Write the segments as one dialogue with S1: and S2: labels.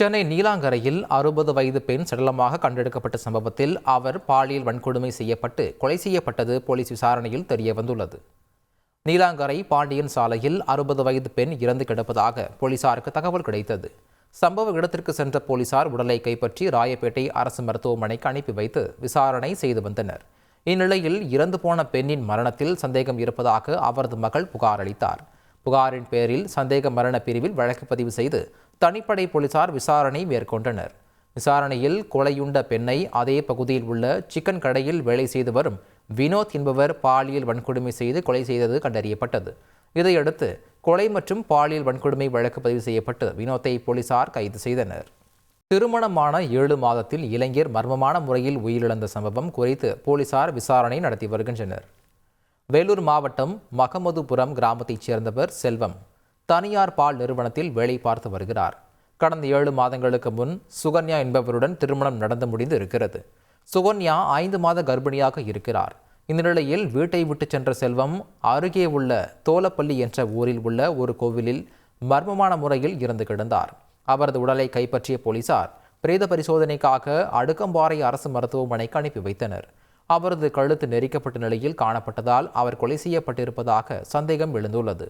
S1: சென்னை நீலாங்கரையில் அறுபது வயது பெண் சடலமாக கண்டெடுக்கப்பட்ட சம்பவத்தில் அவர் பாலியல் வன்கொடுமை செய்யப்பட்டு கொலை செய்யப்பட்டது போலீஸ் விசாரணையில் தெரிய வந்துள்ளது. நீலாங்கரை பாண்டியன் சாலையில் அறுபது வயது பெண் இறந்து கிடப்பதாக போலீசாருக்கு தகவல் கிடைத்தது. சம்பவ இடத்திற்கு சென்ற போலீசார் உடலை கைப்பற்றி ராயப்பேட்டை அரசு மருத்துவமனைக்கு அனுப்பி வைத்து விசாரணை செய்து வந்தனர். இந்நிலையில் இறந்து போன பெண்ணின் மரணத்தில் சந்தேகம் இருப்பதாக அவரது மகள் புகார் அளித்தார். புகாரின் பேரில் சந்தேக மரண பிரிவில் வழக்கு பதிவு செய்து தனிப்படை போலீசார் விசாரணை மேற்கொண்டனர். விசாரணையில் கொலையுண்ட பெண்ணை அதே பகுதியில் உள்ள சிக்கன் கடையில் வேலை செய்து வரும் வினோத் என்பவர் பாலியல் வன்கொடுமை செய்து கொலை செய்தது கண்டறியப்பட்டது. இதையடுத்து கொலை மற்றும் பாலியல் வன்கொடுமை வழக்கு பதிவு செய்யப்பட்டு வினோத்தை போலீசார் கைது செய்தனர். திருமணமான ஏழு மாதத்தில் இளைஞர் மர்மமான முறையில் உயிரிழந்த சம்பவம் குறித்து போலீசார் விசாரணை நடத்தி வருகின்றனர். வேலூர் மாவட்டம் மகமதுபுரம் கிராமத்தைச் சேர்ந்தவர் செல்வம். தனியார் பால் நிறுவனத்தில் வேலை பார்த்து வருகிறார். கடந்த ஏழு மாதங்களுக்கு முன் சுகன்யா என்பவருடன் திருமணம் நடந்து முடிந்து இருக்கிறது. சுகன்யா ஐந்து மாத கர்ப்பிணியாக இருக்கிறார். இந்த நிலையில் வீட்டை விட்டு சென்ற செல்வம் அருகே உள்ள தோலப்பள்ளி என்ற ஊரில் உள்ள ஒரு கோவிலில் மர்மமான முறையில் இறந்து கிடந்தார். அவரது உடலை கைப்பற்றிய போலீசார் பிரேத பரிசோதனைக்காக அடுக்கம்பாறை அரசு மருத்துவமனைக்கு அனுப்பி வைத்தனர். அவரது கழுத்து நெரிக்கப்பட்ட நிலையில் காணப்பட்டதால் அவர் கொலை செய்யப்பட்டிருப்பதாக சந்தேகம் எழுந்துள்ளது.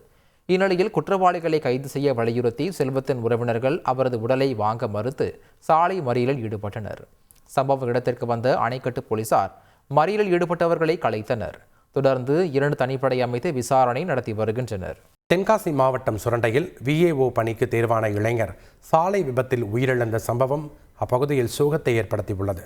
S1: இந்நிலையில் குற்றவாளிகளை கைது செய்ய வலியுறுத்தி செல்வத்தின் உறவினர்கள் அவரது உடலை வாங்க மறுத்து சாலை மறியலில் ஈடுபட்டனர். சம்பவ இடத்திற்கு வந்த அணைக்கட்டு போலீசார் மறியலில் ஈடுபட்டவர்களை கலைத்தனர். தொடர்ந்து இரண்டு தனிப்படை அமைத்து விசாரணை நடத்தி வருகின்றனர்.
S2: தென்காசி மாவட்டம் சுரண்டையில் விஏஓ பணிக்கு தேர்வான இளைஞர் சாலை விபத்தில் உயிரிழந்த சம்பவம் அப்பகுதியில் சோகத்தை ஏற்படுத்தியுள்ளது.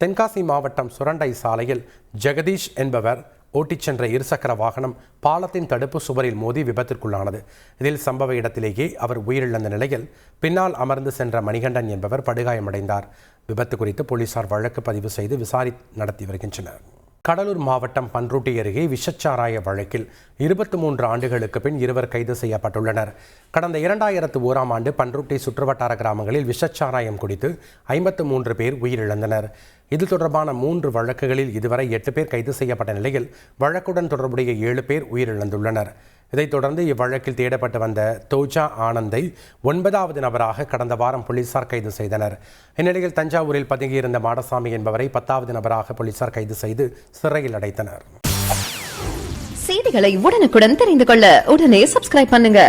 S2: தென்காசி மாவட்டம் சுரண்டை சாலையில் ஜெகதீஷ் என்பவர் ஓட்டிச் சென்ற இருசக்கர வாகனம் பாலத்தின் தடுப்பு சுவரில் மோதி விபத்திற்குள்ளானது. இதில் சம்பவ இடத்திலேயே அவர் உயிரிழந்த நிலையில் பின்னால் அமர்ந்து சென்ற மணிகண்டன் என்பவர் படுகாயமடைந்தார். விபத்து குறித்து போலீசார் வழக்கு பதிவு செய்து விசாரி நடத்தி வருகின்றனர். கடலூர் மாவட்டம் பன்ருட்டி அருகே விஷச்சாராய வழக்கில் இருபத்தி மூன்று ஆண்டுகளுக்கு பின் இருவர் கைது செய்யப்பட்டுள்ளனர். கடந்த இரண்டாயிரத்து ஓராம் ஆண்டு பன்ருட்டி சுற்றுவட்டார கிராமங்களில் விஷச்சாராயம் குடித்து ஐம்பத்து மூன்று பேர் உயிரிழந்தனர். இது தொடர்பான மூன்று வழக்குகளில் இதுவரை எட்டு பேர் கைது செய்யப்பட்ட நிலையில் வழக்குடன் தொடர்புடைய ஏழு பேர் உயிரிழந்துள்ளனர். இதைத் தொடர்ந்து இவ்வழக்கில் தேடப்பட்டு வந்த தோஜா ஆனந்தை ஒன்பதாவது நபராக கடந்த வாரம் போலீசார் கைது செய்தனர். இந்நிலையில் தஞ்சாவூரில் பதுங்கியிருந்த மாடசாமி என்பவரை பத்தாவது நபராக போலீசார் கைது செய்து சிறையில் அடைத்தனர்.
S3: செய்திகளை உடனுக்குடன் தெரிந்து கொள்ள உடனே சப்ஸ்கிரைப் பண்ணுங்க.